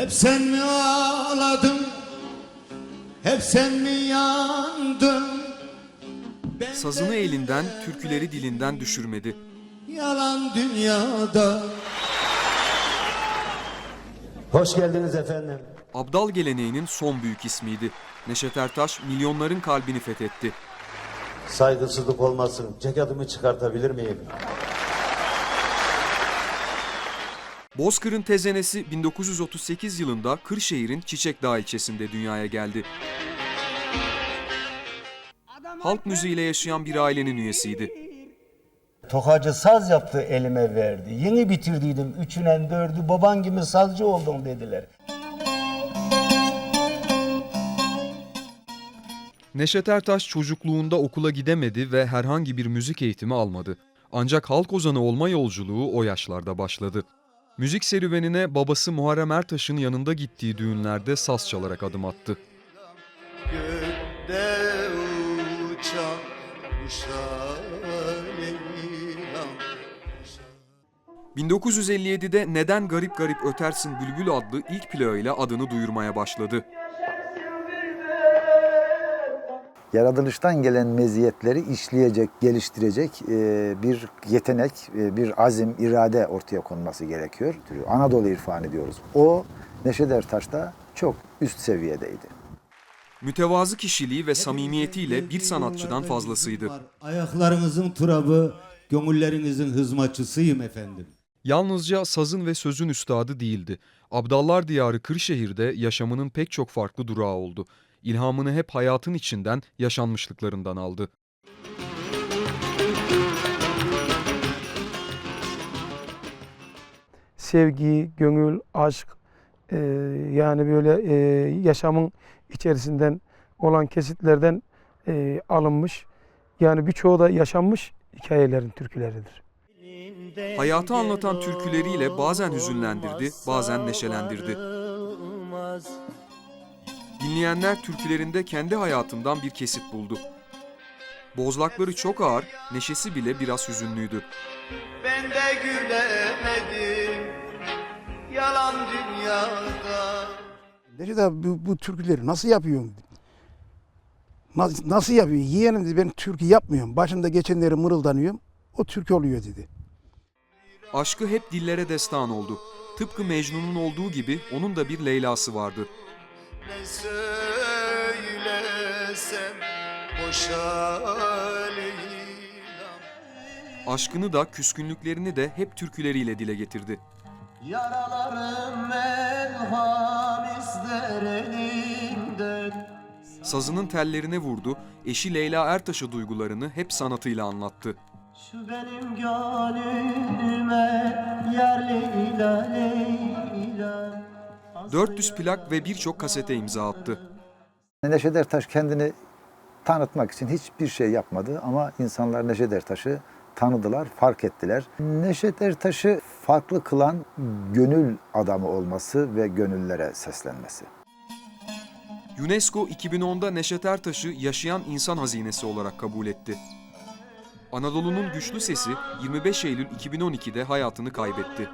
Hep sen mi ağladın? Hep sen mi yandın? Ben Sazını de elinden, türküleri dilinden düşürmedi. Yalan dünyada Hoş geldiniz efendim. Abdal geleneğinin son büyük ismiydi. Neşet Ertaş milyonların kalbini fethetti. Saygısızlık olmasın. Ceketimi çıkartabilir miyim? Bozkır'ın tezenesi 1938 yılında Kırşehir'in Çiçekdağ ilçesinde dünyaya geldi. Halk müziğiyle yaşayan bir ailenin üyesiydi. Tokacı saz yaptı elime verdi. Yeni bitirdiydim üçünen dördü baban gibi sazcı oldun dediler. Neşet Ertaş çocukluğunda okula gidemedi ve herhangi bir müzik eğitimi almadı. Ancak halk ozanı olma yolculuğu o yaşlarda başladı. Müzik serüvenine babası Muharrem Ertaş'ın yanında gittiği düğünlerde saz çalarak adım attı. Gökte uçan kuşa Leyla'm 1957'de Neden Garip Garip Ötersin Bülbül adlı ilk ile adını duyurmaya başladı. Yaratılıştan gelen meziyetleri işleyecek, geliştirecek e, bir yetenek, e, bir azim, irade ortaya konması gerekiyor. Anadolu irfanı diyoruz. O Neşet Ertaş'ta çok üst seviyedeydi. Mütevazı kişiliği ve samimiyetiyle bir sanatçıdan fazlasıydı. Ayaklarınızın turabı, gönüllerinizin hızmatçısıyım efendim. Yalnızca sazın ve sözün üstadı değildi. Abdallar diyarı Kırşehir'de yaşamının pek çok farklı durağı oldu. İlhamını hep hayatın içinden, yaşanmışlıklarından aldı. sevgi, gönül, aşk e, yani böyle e, yaşamın içerisinden olan kesitlerden e, alınmış. Yani birçoğu da yaşanmış hikayelerin türküleridir. Hayatı anlatan türküleriyle bazen hüzünlendirdi, bazen neşelendirdi. Dinleyenler türkülerinde kendi hayatından bir kesit buldu. Bozlakları çok ağır, neşesi bile biraz hüzünlüydü. Ben de gülemedim yalan dünyada. Necdet abi bu, bu türküleri nasıl yapıyorsun? Nasıl, nasıl yapıyor? Yeğenim dedi ben türkü yapmıyorum. Başında geçenleri mırıldanıyorum. O türkü oluyor dedi. Aşkı hep dillere destan oldu. Tıpkı Mecnun'un olduğu gibi onun da bir Leyla'sı vardı. Ne söylesem boşa. Aşkını da küskünlüklerini de hep türküleriyle dile getirdi. Yaralarım merham ister elimden Sazının tellerine vurdu, eşi Leyla Ertaş'a duygularını hep sanatıyla anlattı. Şu benim gönlüme yer Leyla Leyla 400 plak ve birçok kasete imza attı. Neşet Ertaş kendini tanıtmak için hiçbir şey yapmadı ama insanlar Neşet Ertaş'ı tanıdılar, fark ettiler. Neşet Ertaş'ı farklı kılan gönül adamı olması ve gönüllere seslenmesi. UNESCO 2010'da Neşet Ertaş'ı yaşayan insan hazinesi olarak kabul etti. Anadolu'nun güçlü sesi 25 Eylül 2012'de hayatını kaybetti.